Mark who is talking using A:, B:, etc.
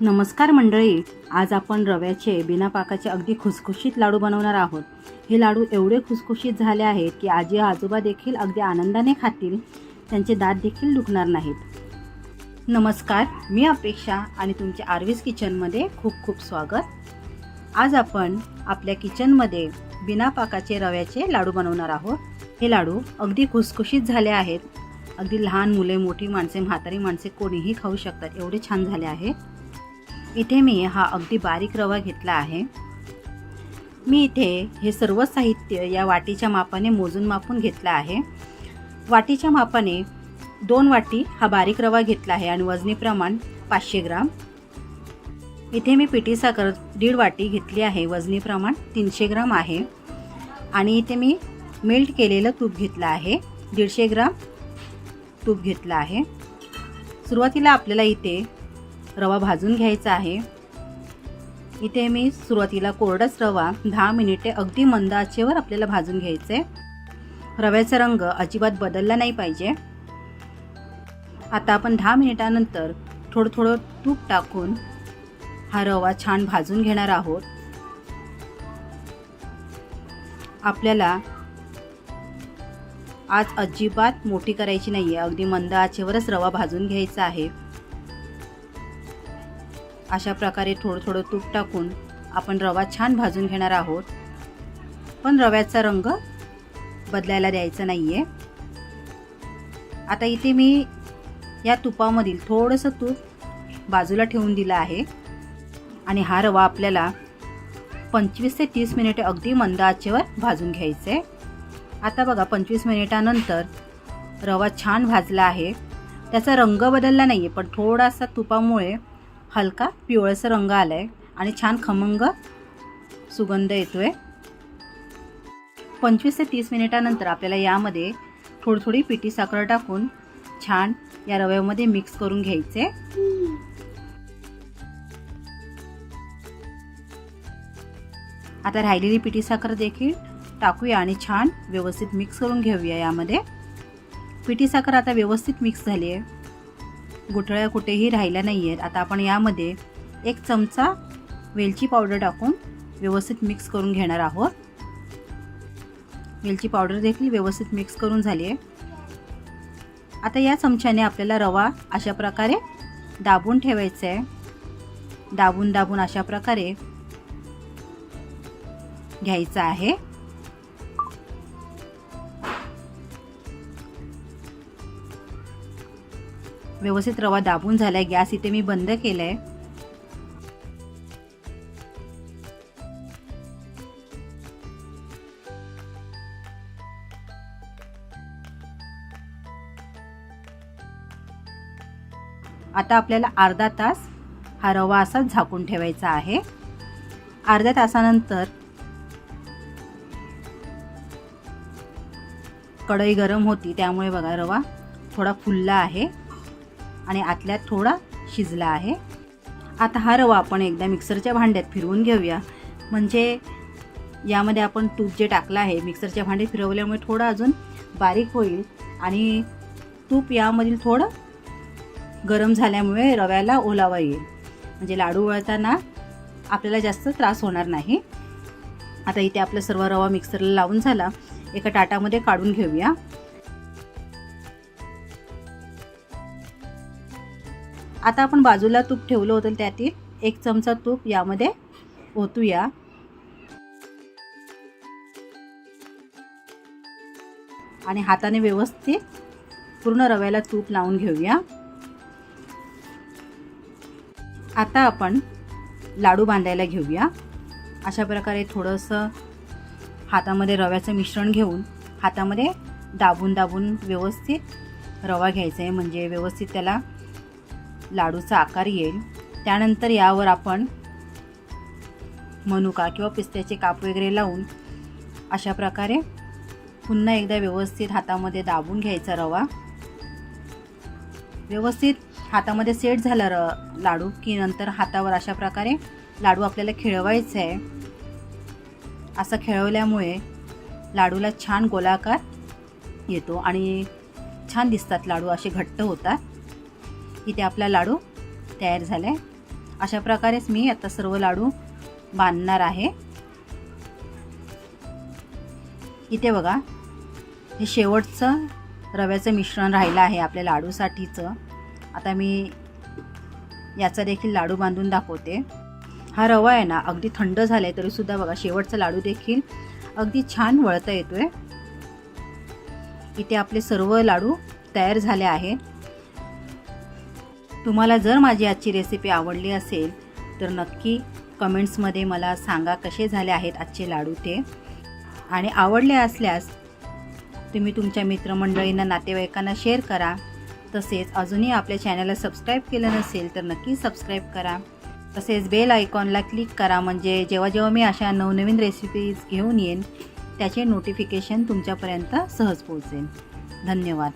A: नमस्कार मंडळी आज आपण रव्याचे बिना पाकाचे अगदी खुसखुशीत लाडू बनवणार आहोत. हे लाडू एवढे खुसखुशीत झाले आहेत की आजी आजोबा देखील अगदी आनंदाने खातील त्यांचे दात देखील दुखणार नाहीत. नमस्कार मी अपेक्षा आणि तुमचे आरवीज किचनमध्ये खूप खूप स्वागत. आज आपण आपल्या किचनमध्ये बिना पाकाचे रव्याचे लाडू बनवणार आहोत. हे लाडू अगदी खुसखुशीत झाले आहेत. अगदी लहान मुले मोठी माणसे म्हातारी माणसे कोणीही खाऊ शकतात. एवढे छान झाले आहेत. इथे मी हा अगदी बारीक रवा घेतला आहे. मी इथे हे सर्व साहित्य या वाटीच्या मापाने मोजून मापून घेतलं आहे. वाटीच्या मापाने दोन वाटी हा बारीक रवा घेतला आहे आणि वजनी प्रमाण पाचशे ग्राम. इथे मी पिठी साखर दीड वाटी घेतली आहे वजनी प्रमाण तीनशे ग्राम आहे. आणि इथे मी मेल्ट केलेलं तूप घेतलं आहे दीडशे ग्राम तूप घेतलं आहे. सुरुवातीला आपल्याला इथे रवा भाजून घ्यायचा आहे. इथे मी सुरुवातीला कोरडाच रवा दहा मिनिटे अगदी मंद आचेवर आपल्याला भाजून घ्यायचं. आहे रव्याचा रंग अजिबात बदलला नाही पाहिजे. आता आपण दहा मिनिटानंतर थोडं थोडं तूप टाकून हा रवा छान भाजून घेणार आहोत. आपल्याला आज अजिबात मोठी करायची नाही आहे अगदी मंद आचेवरच रवा भाजून घ्यायचा आहे. अशा प्रकारे थोडं थोडं तूप टाकून आपण रवा छान भाजून घेणार आहोत. पण रव्याचा रंग बदलायला द्यायचा नाही आहे आता इथे मी या तुपामधील थोडंसं तूप बाजूला ठेवून दिलं आहे. आणि हा रवा आपल्याला पंचवीस ते तीस मिनिटे अगदी मंद आचेवर भाजून घ्यायचं. आहे आता बघा पंचवीस मिनिटानंतर रवा छान भाजला आहे. त्याचा रंग बदलला नाही आहे पण थोडासा तुपामुळे हलका पिवळसर रंग आला आहे आणि छान खमंग सुगंध येतो आहे पंचवीस ते तीस मिनिटानंतर आपल्याला यामध्ये थोडी थोडी पिठी साखर टाकून छान या रव्यामध्ये मिक्स करून घ्यायचे. आता राहिलेली पिठी साखर देखील टाकूया आणि छान व्यवस्थित मिक्स करून घेऊया यामध्ये. पिठी साखर आता व्यवस्थित मिक्स झाली आहे गुठळ्या कुठेही राहिल्या नाही आहेत आता आपण यामध्ये एक चमचा वेलची पावडर टाकून व्यवस्थित मिक्स करून घेणार आहोत. वेलची पावडर देखील व्यवस्थित मिक्स करून झाली आहे. आता या चमच्याने आपल्याला रवा अशा प्रकारे दाबून ठेवायचा आहे. दाबून दाबून अशा प्रकारे घ्यायचा आहे. व्यवस्थित रवा दाबून झाला आहे गॅस इथे मी बंद केलाय. आता आपल्याला अर्धा तास हा रवा असाच झाकून ठेवायचा आहे. अर्ध्या तासानंतर कढई गरम होती त्यामुळे बघा रवा थोडा फुलला आहे. आणि आतल्यात थोडा शिजला आहे. आता हा रवा आपण एकदा मिक्सरच्या भांड्यात फिरवून घेऊया. म्हणजे यामध्ये आपण तूप जे टाकलं आहे मिक्सरच्या भांडे फिरवल्यामुळे थोडं अजून बारीक होईल. आणि तूप यामधील थोडं गरम झाल्यामुळे रव्याला ओलावा येईल. म्हणजे लाडू वळताना आपल्याला जास्त त्रास होणार नाही. आता इथे आपला सर्व रवा मिक्सरला लावून झाला. एका ताटामध्ये काढून घेऊया. आता आपण बाजूला तूप ठेवलं होतं त्यातील एक चमचा तूप यामध्ये ओतूया. आणि हाताने व्यवस्थित पूर्ण रव्याला तूप लावून घेऊया. आता आपण लाडू बांधायला घेऊया. अशा प्रकारे थोडंसं हातामध्ये रव्याचं मिश्रण घेऊन हातामध्ये दाबून दाबून व्यवस्थित रवा घ्यायचा आहे. म्हणजे व्यवस्थित त्याला लाडूचा आकार येईल. त्यानंतर यावर आपण मनुका किंवा पिस्त्याचे काप वगैरे लावून अशा प्रकारे पुन्हा एकदा व्यवस्थित हातामध्ये दाबून घ्यायचा रवा. व्यवस्थित हातामध्ये सेट झाला र लाडू की नंतर हातावर अशा प्रकारे लाडू आपल्याला खेळवायचा आहे. असं खेळवल्यामुळे लाडूला छान गोलाकार येतो आणि छान दिसतात लाडू असे घट्ट होतात. इथे आपला लाडू तयार झाला आहे अशा प्रकारेच मी आता सर्व लाडू बांधणार आहे. इथे बघा हे शेवटचं रव्याचं मिश्रण राहिलं आहे आपल्या लाडूसाठीचं. आता मी याचा देखील लाडू बांधून दाखवते. हा रवा आहे ना अगदी थंड झाला आहे तरीसुद्धा बघा शेवटचा लाडू देखील अगदी छान वळता येतो आहे इथे आपले सर्व लाडू तयार झाले आहे तुम्हाला जर माझी आजची रेसिपी आवडली असेल तर नक्की कमेंट्समध्ये मला सांगा कसे झाले आहेत आजचे लाडू ते. आणि आवडले असल्यास तुम्ही तुमच्या मित्रमंडळींना नातेवाईकांना शेअर करा. तसेच अजूनही आपल्या चॅनलला सबस्क्राईब केलं नसेल तर नक्की सबस्क्राईब करा. तसेच बेल आयकॉनला क्लिक करा म्हणजे जेव्हा जेव्हा मी अशा नवनवीन रेसिपीज घेऊन येईन त्याचे नोटिफिकेशन तुमच्यापर्यंत सहज पोहोचेल. धन्यवाद.